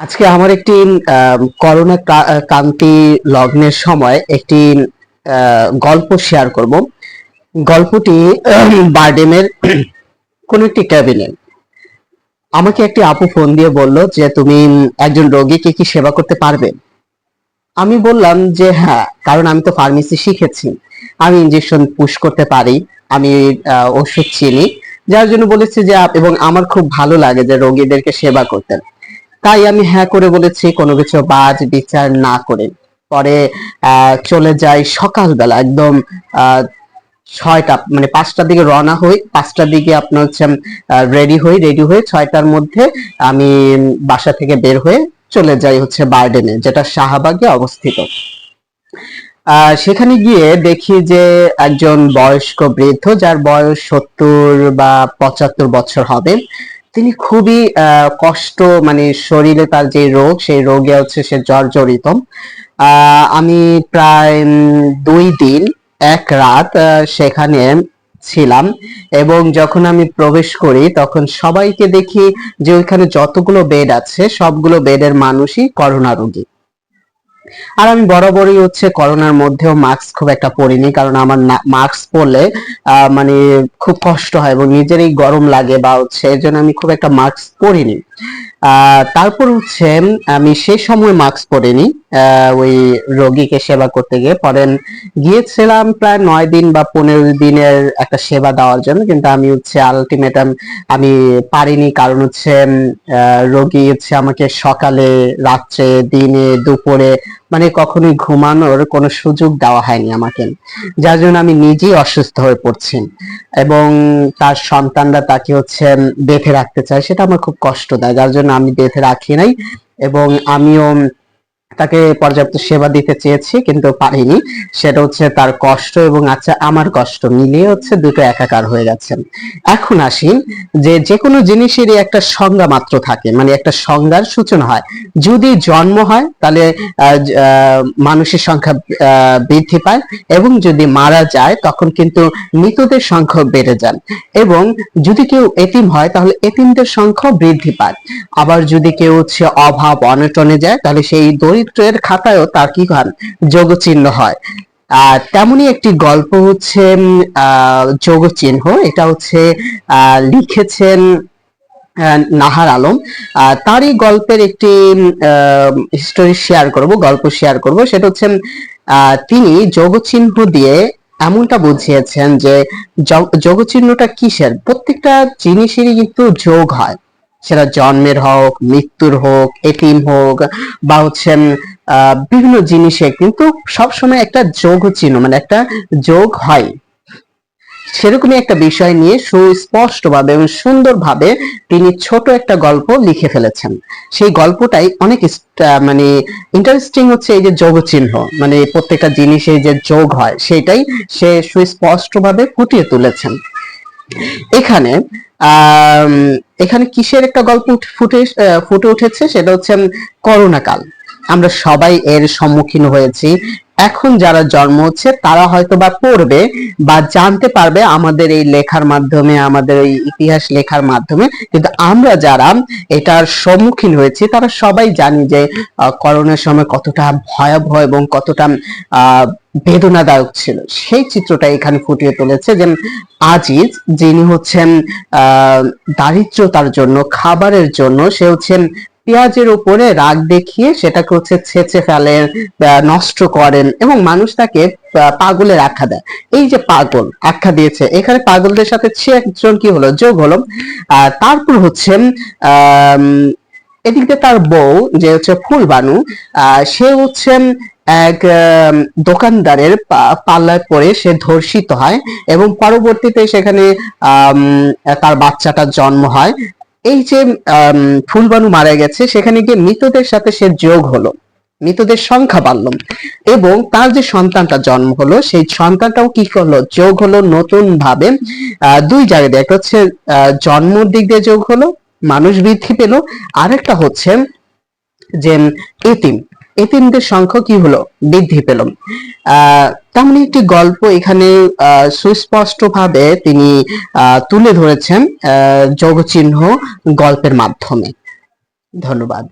আজকে আমার একটি করোনা কান্তি লগ্নের সময় একটি গল্প শেয়ার করব। গল্পটি, বারডেমের কোন একটি ক্যাবিনে আমাকে একটি আপু ফোন দিয়ে বলল যে, তুমি একজন রোগীকে কি সেবা করতে পারবে? আমি বললাম যে হ্যাঁ কারণ আমি তো ফার্মেসি শিখেছি। আমি ইনজেকশন পুশ করতে পারি, আমি ওষুধ চিনি। যার জন্য বলেছি যে, এবং আমার খুব ভালো লাগে যে, রোগীদেরকে সেবা করতে। তাই আমি হ্যাঁ করে বলেছি, কোনো কিছু বাজ বিচার না করে। পরে চলে যাই সকালবেলা, একদম ছয়টা মানে পাঁচটার দিকে রওনা হই। পাঁচটার দিকে আপনার হচ্ছে রেডি হই রেডি হয়ে ছয়টার মধ্যে আমি বাসা থেকে বের হয়ে চলে যাই হচ্ছে বার্ডেনে, যেটা শাহবাগে অবস্থিত। সেখানে গিয়ে দেখি যে একজন বয়স্ক বৃদ্ধ, যার বয়স সত্তর বা পঁচাত্তর বছর হবে। তিনি খুবই কষ্ট মানে শরীরে তার যে রোগ, সেই রোগে হচ্ছে সে জর্জরিত। আমি প্রায় দুই দিন, এক রাত সেখানে ছিলাম এবং যখন আমি প্রবেশ করি, তখন সবাইকে দেখি যে ওইখানে যতগুলো বেড আছে, সবগুলো বেডের মানুষই করোনা রোগী। আর আমি বরাবরই হচ্ছে করোনার মধ্যেও মাস্ক খুব একটা পরিনি কারণ আমার মাস্ক পরলে মানে খুব কষ্ট হয় এবং নিজেরই গরম লাগে বা হচ্ছে এর জন্য আমি খুব একটা মাস্ক পরিনি। আহ, তারপর হচ্ছে আমি সেই সময় মাস্ক পরিনি। ওই রোগীকে সেবা করতে গিয়ে পরে গিয়েছিলাম প্রায় নয় দিন বা পনেরো দিনের একটা সেবা দেওয়ার জন্য, কিন্তু আমি হচ্ছে আলটিমেটাম আমি পারিনি, কারণ হচ্ছে রোগী হচ্ছে আমাকে সকালে, রাত্রে, দিনে, দুপুরে মানে কখনোই ঘুমানোর কোনো সুযোগ দেওয়া হয়নি আমাকে। যার জন্য আমি নিজেই অসুস্থ হয়ে পড়ছি। এবং তার সন্তানরা তাকে হচ্ছে বেঁধে রাখতে চায়, সেটা আমার খুব কষ্ট দেয়, যার জন্য আমি বেঁধে রাখি নাই। এবং আমিও তাকে পর্যাপ্ত সেবা দিতে চেয়েছি, কিন্তু পারিনি। সেটা হচ্ছে তার কষ্ট এবং আচ্ছা আমার কষ্ট মিলিয়ে হচ্ছে দুটো একাকার হয়ে গেছে এখন আসি যে যে কোনো জিনিসেরই একটা সংজ্ঞা মাত্র থাকে মানে একটা সংজ্ঞার সূচনা হয়। যদি জন্ম হয়, তাহলে মানুষের সংখ্যা বৃদ্ধি পায় এবং যদি মারা যায়, তখন কিন্তু মৃতদের সংখ্যা বেড়ে যান এবং যদি কেউ এতিম হয়, তাহলে এতিমদের সংখ্যা বৃদ্ধি পায়। আবার যদি কেউ হচ্ছে অভাব, অনটনে যায়, তাহলে সেই দরিদ্রের খাতায়ও তার কি হয়? যোগ চিহ্ন হয়। আর তেমনি একটি গল্প হচ্ছে উম, আহ, যোগ চিহ্ন এটা হচ্ছে লিখেছেন নাহার আলম। তারই গল্পের একটি স্টোরি শেয়ার করব গল্প শেয়ার করব। সেটা হচ্ছে তিনি যোগচিহ্ন দিয়ে এমনটা বুঝিয়েছেন যে যোগচিহ্নটা কিসের? প্রত্যেকটা জিনিসেরই কিন্তু যোগ হয়। সেটা জন্মের হোক, মৃত্যুর হোক এটিম হোক, বা হচ্ছে বিভিন্ন জিনিসে কিন্তু সবসময় একটা যোগ চিহ্ন মানে একটা যোগ হয়। সেরকমই একটা বিষয় নিয়ে সুস্পষ্টভাবে এবং সুন্দরভাবে তিনি ছোট একটা গল্প লিখে ফেলেছেন। সেই গল্পটাই অনেক মানে ইন্টারেস্টিং হচ্ছে এই যে যোগ চিহ্ন মানে প্রত্যেকটা জিনিসে যে যোগ হয়, সেটাই সে সুস্পষ্টভাবে ফুটিয়ে তুলেছেন। এখানে এখানে কিসের একটা গল্প ফুটে ফুটে উঠেছে? সেটা হচ্ছে করোনা কাল আমরা সবাই এর সম্মুখীন হয়েছি। এখন যারা জন্ম হচ্ছে, তারা হয়তো বা পড়বে বা জানতে পারবে আমাদের এই লেখার মাধ্যমে, আমাদের এই ইতিহাস লেখার মাধ্যমে। কিন্তু আমরা যারা এটার সম্মুখীন হয়েছি, তারা সবাই জানি যে করোনার সময় কতটা ভয়াবহ এবং কতটা বেদনাদায়ক ছিল। সেই চিত্রটা এখানে ফুটিয়ে তুলেছে যে আজিজ, যিনি হচ্ছেন দারিদ্রতার জন্য, খাবারের জন্য, সে হচ্ছেন পেঁয়াজের উপরে রাগ দেখিয়ে সেটাকে হচ্ছে ছেঁচে ফেলেন নষ্ট করেন এবং মানুষ তাকে পাগলের আখ্যা দেয়। এই যে পাগল আখ্যা দিয়েছে, এখানে পাগলদের সাথে সে একজন কি হলো? যোগ হলো। তারপর হচ্ছে এদিক তার বউ যে হচ্ছে ফুলবানু সে হচ্ছে এক দোকানদারের পাল্লায় পড়ে সে ধর্ষিত হয় এবং পরবর্তীতে সেখানে তার বাচ্চাটার জন্ম হয়। এই যে ফুলবানু মারা গেছে, সেখানে গিয়ে মৃতদের সাথে সে যোগ হলো। মৃতদের সংখ্যা বাড়লো। এবং তার যে সন্তানটা জন্ম হলো, সেই সন্তানটাও কি করল? যোগ হলো নতুন ভাবে দুই জায়গায়। একটা হচ্ছে জন্মর দিক দিয়ে যোগ হলো, মানুষ বৃদ্ধি পেল। আরেকটা হচ্ছে যে, এতিম। এতিমদের সংখ্যা কি হলো? বৃদ্ধি পেল। তেমনি একটি গল্প এখানে সুস্পষ্টভাবে তিনি তুলে ধরেছেন যোগচিহ্ন গল্পের মাধ্যমে। ধন্যবাদ।